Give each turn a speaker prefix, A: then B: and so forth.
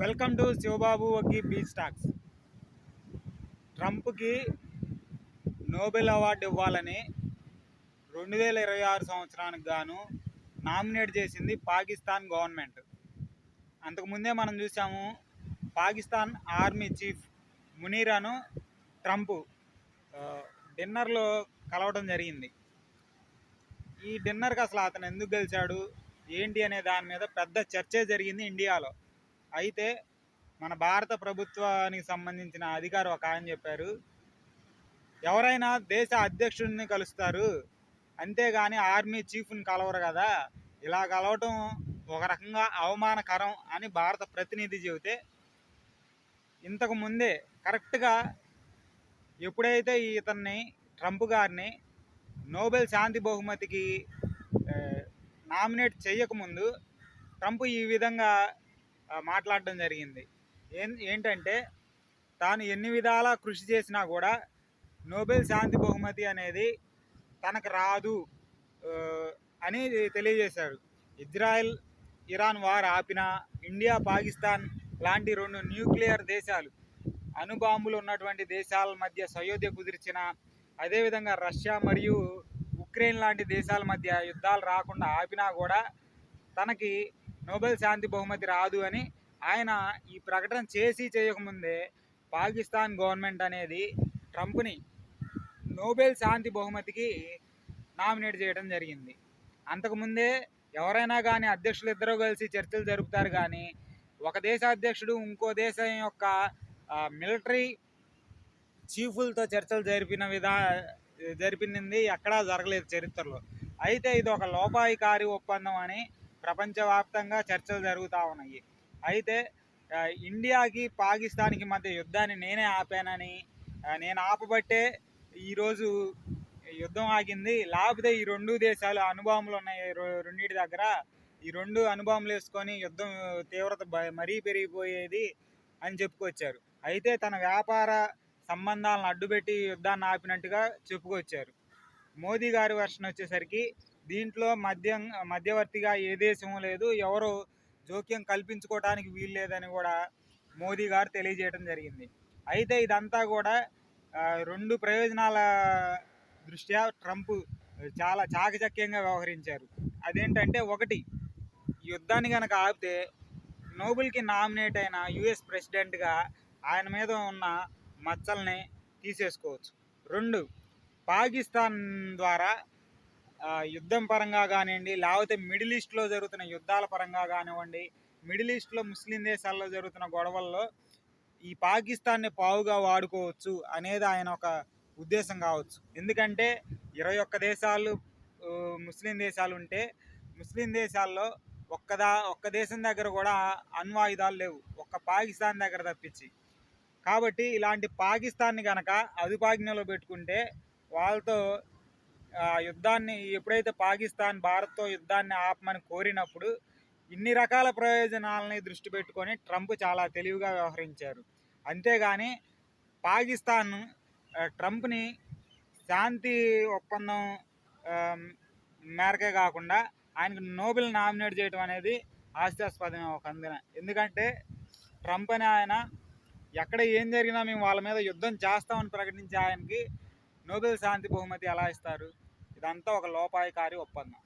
A: Welcome to Shivababu Vaggi B stocks. ట్రంప్కి Nobel award ఇవ్వాలని రెండు వేల ఇరవై ఆరు సంవత్సరానికి గాను నామినేట్ చేసింది పాకిస్తాన్ గవర్నమెంట్. అంతకుముందే మనం చూసాము పాకిస్తాన్ ఆర్మీ చీఫ్ మునీరాను ట్రంప్ డిన్నర్లో కలవడం జరిగింది. ఈ డిన్నర్కి అసలు అతను ఎందుకు గెలిచాడు ఏంటి అనే దాని మీద పెద్ద చర్చే జరిగింది ఇండియాలో. అయితే మన భారత ప్రభుత్వానికి సంబంధించిన అధికారి ఒక ఆయన చెప్పారు ఎవరైనా దేశ అధ్యక్షుడిని కలుస్తారు అంతేగాని ఆర్మీ చీఫ్ని కలవరు కదా ఇలా కలవటం ఒక రకంగా అవమానకరం అని భారత ప్రతినిధి చెబితే ఇంతకు ముందే కరెక్ట్గా ఎప్పుడైతే ఇతన్ని ట్రంప్ గారిని నోబెల్ శాంతి బహుమతికి నామినేట్ చేయకముందు ట్రంప్ ఈ విధంగా మాట్లాడడం జరిగింది. ఏం ఏంటంటే తాను ఎన్ని విధాలా కృషి చేసినా కూడా నోబెల్ శాంతి బహుమతి అనేది తనకు రాదు అని తెలియజేశాడు ఇజ్రాయెల్ ఇరాన్ వార్ ఆపిన ఇండియా పాకిస్తాన్ లాంటి రెండు న్యూక్లియర్ దేశాలు అణుబాంబులు ఉన్నటువంటి దేశాల మధ్య సయోధ్య కుదిర్చిన అదేవిధంగా రష్యా మరియు ఉక్రెయిన్ లాంటి దేశాల మధ్య యుద్ధాలు రాకుండా ఆపినా కూడా తనకి నోబెల్ శాంతి బహుమతి రాదు అని ఆయన ఈ ప్రకటన చేసి చేయకముందే పాకిస్తాన్ గవర్నమెంట్ అనేది ట్రంప్ని నోబెల్ శాంతి బహుమతికి నామినేట్ చేయడం జరిగింది. అంతకుముందే ఎవరైనా కానీ అధ్యక్షులు ఇద్దరు కలిసి చర్చలు జరుపుతారు కానీ ఒక దేశ అధ్యక్షుడు ఇంకో దేశం యొక్క మిలిటరీ చీఫులతో చర్చలు జరిపిన విధా జరిపింది ఎక్కడా జరగలేదు చరిత్రలో. అయితే ఇది ఒక లోపాయికారి ఒప్పందం అని ప్రపంచవ్యాప్తంగా చర్చలు జరుగుతూ ఉన్నాయి. అయితే ఇండియాకి పాకిస్తాన్కి మధ్య యుద్ధాన్ని నేనే ఆపానని నేను ఆపబట్టే ఈరోజు యుద్ధం ఆగింది. లేకపోతే ఈ రెండు దేశాలు అనుభవములు ఉన్నాయి. రెండింటి దగ్గర ఈ రెండు అనుభవంలు వేసుకొని యుద్ధం తీవ్రత మరీ పెరిగిపోయేది అని చెప్పుకొచ్చారు. అయితే తన వ్యాపార సంబంధాలను అడ్డుపెట్టి యుద్ధాన్ని ఆపినట్టుగా చెప్పుకొచ్చారు. మోదీ గారి వర్షన్ వచ్చేసరికి దీంట్లో మద్యం మధ్యవర్తిగా ఏ దేశం లేదు. ఎవరు జోక్యం కల్పించుకోవడానికి వీలు లేదని కూడా మోదీ గారు తెలియజేయడం జరిగింది. అయితే ఇదంతా కూడా రెండు ప్రయోజనాల దృష్ట్యా ట్రంప్ చాలా చాకచక్యంగా వ్యవహరించారు. అదేంటంటే ఒకటి యుద్ధాన్ని కనుక ఆపితే నోబెల్కి నామినేట్ అయిన యుఎస్ ప్రెసిడెంట్గా ఆయన మీద ఉన్న మచ్చల్ని తీసేసుకోవచ్చు. రెండు పాకిస్తాన్ ద్వారా యుద్ధం పరంగా కానివ్వండి లేకపోతే మిడిల్ ఈస్ట్లో జరుగుతున్న యుద్ధాల పరంగా కానివ్వండి మిడిల్ ఈస్ట్లో ముస్లిం దేశాల్లో జరుగుతున్న గొడవల్లో ఈ పాకిస్తాన్ని పావుగా వాడుకోవచ్చు అనేది ఆయన ఒక ఉద్దేశం కావచ్చు. ఎందుకంటే ఇరవై ఒక్క దేశాలు ముస్లిం దేశాలు ఉంటే ముస్లిం దేశాల్లో ఒక్కదా ఒక్క దేశం దగ్గర కూడా అణ్వాయుధాలు లేవు. ఒక్క పాకిస్తాన్ దగ్గర తప్పించి. కాబట్టి ఇలాంటి పాకిస్తాన్ని కనుక అదుపాజ్ఞలో పెట్టుకుంటే వాళ్ళతో యుద్ధాన్ని ఎప్పుడైతే పాకిస్తాన్ భారత్తో యుద్ధాన్ని ఆపమని కోరినప్పుడు ఇన్ని రకాల ప్రయోజనాలని దృష్టి పెట్టుకొని ట్రంప్ చాలా తెలివిగా వ్యవహరించారు. అంతేగాని పాకిస్తాన్ ట్రంప్ని శాంతి ఒప్పందం మేరకే కాకుండా ఆయనకు నోబెల్ నామినేట్ చేయడం అనేది హాస్యాస్పదమే ఒక అందున ఎందుకంటే ట్రంప్ అనే ఆయన ఎక్కడ ఏం జరిగినా మేము వాళ్ళ మీద యుద్ధం చేస్తామని ప్రకటించే ఆయనకి నోబెల్ శాంతి బహుమతి ఎలా ఇస్తారు? ఇదంతా ఒక లోపాయకారి ఒప్పందం.